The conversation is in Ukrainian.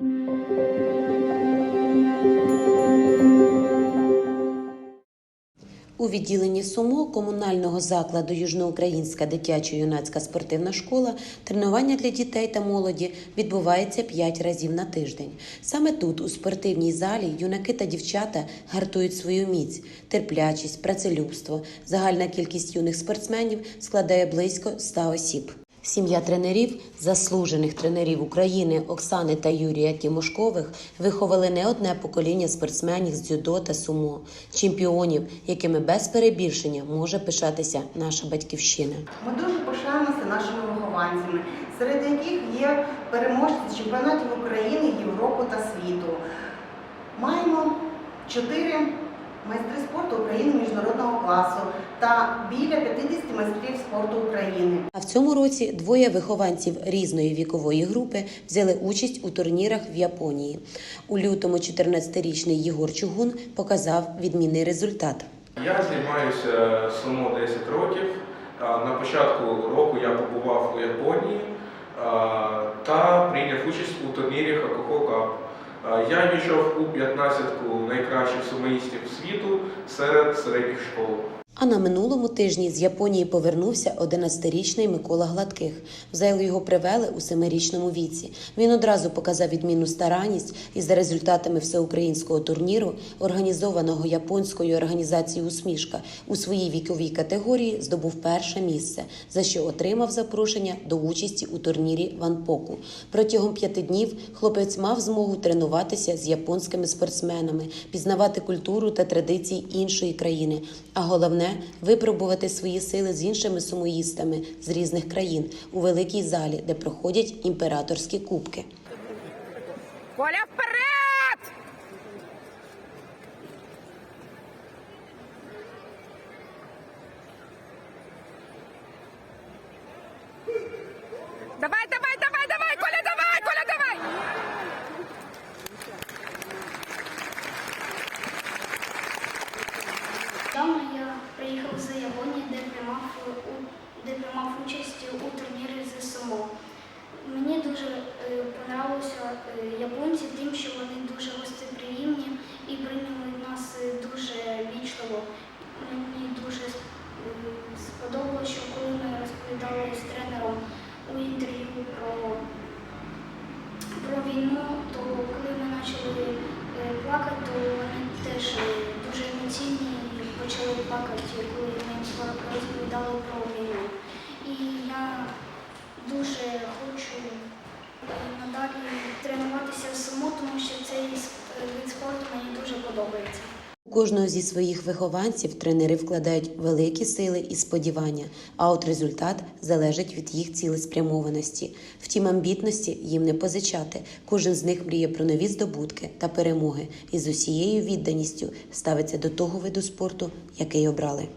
У відділенні СУМО комунального закладу Южноукраїнська дитячо-юнацька спортивна школа тренування для дітей та молоді відбувається 5 разів на тиждень. Саме тут, у спортивній залі, юнаки та дівчата гартують свою міць, терплячість, працелюбство. Загальна кількість юних спортсменів складає близько 100 осіб. Сім'я тренерів, заслужених тренерів України Оксани та Юрія Тімошкових, виховали не одне покоління спортсменів з дзюдо та сумо, чемпіонів, якими без перебільшення може пишатися наша батьківщина. Ми дуже пишаємося нашими вихованцями, серед яких є переможці чемпіонатів України, Європи та світу. Маємо чотири майстри спорту України міжнародного класу та біля 50 майстрів спорту України. А в цьому році двоє вихованців різної вікової групи взяли участь у турнірах в Японії. У лютому 14-річний Єгор Чугун показав відмінний результат. Я займаюся сумо 10 років. На початку року я побував у Японії та прийняв участь у турнірі Хакохо Кап. Я війшов у 15-ку найкращих сумоїстів світу серед середніх школ. А на минулому тижні з Японії повернувся 11-річний Микола Гладких. В його привели у семирічному віці. Він одразу показав відмінну старанність і за результатами всеукраїнського турніру, організованого японською організацією Усмішка у своїй віковій категорії здобув перше місце, за що отримав запрошення до участі у турнірі Ванпоку. Протягом п'яти днів хлопець мав змогу тренуватися з японськими спортсменами, пізнавати культуру та традиції іншої країни. А головне випробувати свої сили з іншими сумоїстами з різних країн у великій залі, де проходять імператорські кубки. Коля вперед! Давай, Коля, давай, Коля, давай! Недавно я приїхав з Японії, де приймав, де приймав участь у турнірі з СМО. Мені дуже е, понравилося е, японці тим, що вони дуже гостеприємні і прийняли нас е, дуже вічливо. Мені дуже е, сподобалося, що коли ми розповідали з тренером у інтерв'ю про, про війну, то коли ми почали е, плакати, то вони теж е, дуже емоційні і почали плакати, коли мені розповідали про війну. І я дуже хочу е, надалі тренуватися в саму, тому що цей вид спорту мені дуже подобається. Кожного зі своїх вихованців тренери вкладають великі сили і сподівання, а от результат залежить від їх цілеспрямованості. Втім, амбітності їм не позичати. Кожен з них мріє про нові здобутки та перемоги і з усією відданістю ставиться до того виду спорту, який обрали.